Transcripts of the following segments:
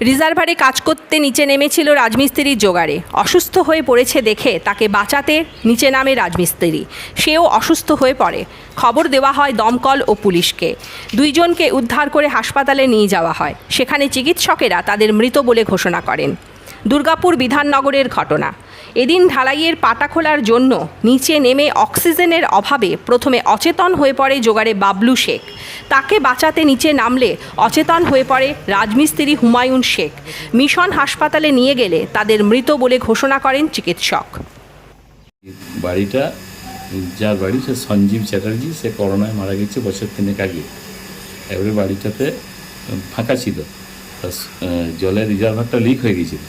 রিজার্ভারে কাজ করতে নিচে নেমেছিল রাজমিস্ত্রির জোগাড়ে। অসুস্থ হয়ে পড়েছে দেখে তাকে বাঁচাতে নিচে নামে রাজমিস্ত্রি। সেও অসুস্থ হয়ে পড়ে। খবর দেওয়া হয় দমকল ও পুলিশকে। দুইজনকে উদ্ধার করে হাসপাতালে নিয়ে যাওয়া হয়। সেখানে চিকিৎসকেরা তাদের মৃত বলে ঘোষণা করেন। দুর্গাপুর বিধাননগরের ঘটনা। এদিন ঢালাইয়ের পাটা খোলার জন্য নিচে নেমে অক্সিজেনের অভাবে প্রথমে অচেতন হয়ে পড়ে জোগাড়ে বাবলু শেখ। তাকে বাঁচাতে নিচে নামলে অচেতন হয়ে পড়ে রাজমিস্ত্রি হুমায়ুন শেখ। মিশন হাসপাতালে নিয়ে গেলে তাদের মৃত বলে ঘোষণা করেন চিকিৎসক। বাড়িটা, যার বাড়ি সে সঞ্জীব চ্যাটার্জি, সে করোনায় মারা গেছে বছর তিনেক আগে। এবারে বাড়িটাতে ফাঁকা ছিল। জলের রিজার্ভারটা লিক হয়ে গেছিল।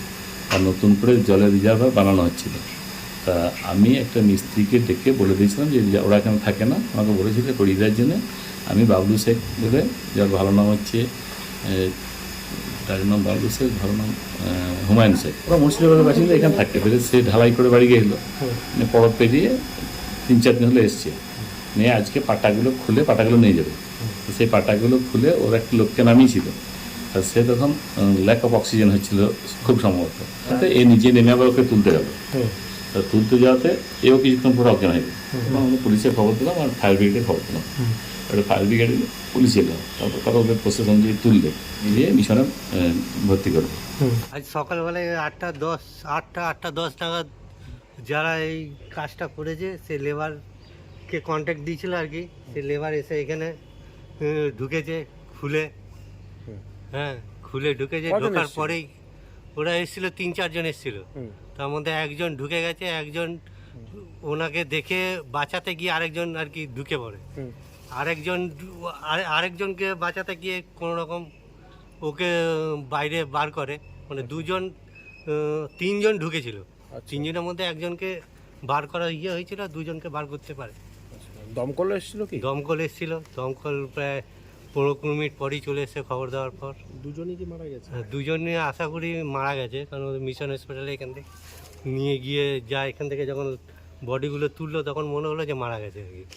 আর নতুন করে জলের রিজার্ভার বানানো হচ্ছিল। তা আমি একটা মিস্ত্রিকে ডেকে বলে দিয়েছিলাম যে ওরা কেন থাকে না। আমাকে বলেছিল করিয়ে দেওয়ার জন্য। আমি বাবলু শেখ বলে যার ভালো নাম হচ্ছে তার নাম বাবলু শেখ ভালো নাম হুমায়ুন শেখ। ওরা মুর্শিদাবাদের বাসিন্দা এখানে থাকতে পেরে সে ঢালাই করে বাড়ি গেছিল মানে পরব পেরিয়ে তিন চার দিন হলে এসছে। নিয়ে আজকে পাটাগুলো খুলে পাটাগুলো নিয়ে যাবে। সেই পাটাগুলো খুলে ওর একটা লোককে নামিয়েছিল সে তখন ল্যাক অফ অক্সিজেন হচ্ছিল খুব সম্ভবত। তাতে এ নিজে নেমে আবার ওকে তুলতে গেল। তা তুলতে যাওয়াতে এও কিছুক্ষণ পরে অজ্ঞান হয়ে গেল। আমরা পুলিশে খবর দিলাম আর ফায়ার ব্রিগেডে খবর দিলাম এবার ফায়ার ব্রিগেড পুলিশ এলো। তারপর তারা ওদের প্রশাসন দিয়ে তুললে। নিয়ে মিশনে ভর্তি করবে আজ সকালবেলায় আটটা দশ আটটা আটটা দশ নাগাদ যারা এই কাজটা করেছে সে লেবারকে কন্ট্যাক্ট দিয়েছিল আর কি। সে লেবার এসে এখানে ঢুকেছে খুলে। হ্যাঁ খুলে ঢুকেছে কজন ঢোকার এসেছিল? পরেই ওরা এসেছিল তিন চারজন এসেছিল। তার মধ্যে একজন ঢুকে গেছে একজন ওনাকে দেখে বাঁচাতে গিয়ে আরেকজন আর কি ঢুকে পড়ে। আরেকজন আরে- আরেকজনকে বাঁচাতে গিয়ে কোনো রকম ওকে বাইরে বার করে। মানে দুজন আহ, তিনজন ঢুকেছিল। তিনজনের মধ্যে একজনকে বার করা ইয়ে হয়েছিল দুজনকে বার করতে পারে। দমকল এসেছিল কি? দমকল এসেছিল। দমকল প্রায় পনেরো কুড়ি মিনিট পরই চলে এসে খবর দেওয়ার পর। দুজনই কি মারা গেছে? হ্যাঁ দুজনে আশা করি মারা গেছে কারণ ওদের মিশন হসপিটালে এখান থেকে নিয়ে গিয়ে যা এখান থেকে যখন বডিগুলো তুললো তখন মনে হলো যে মারা গেছে আর কি।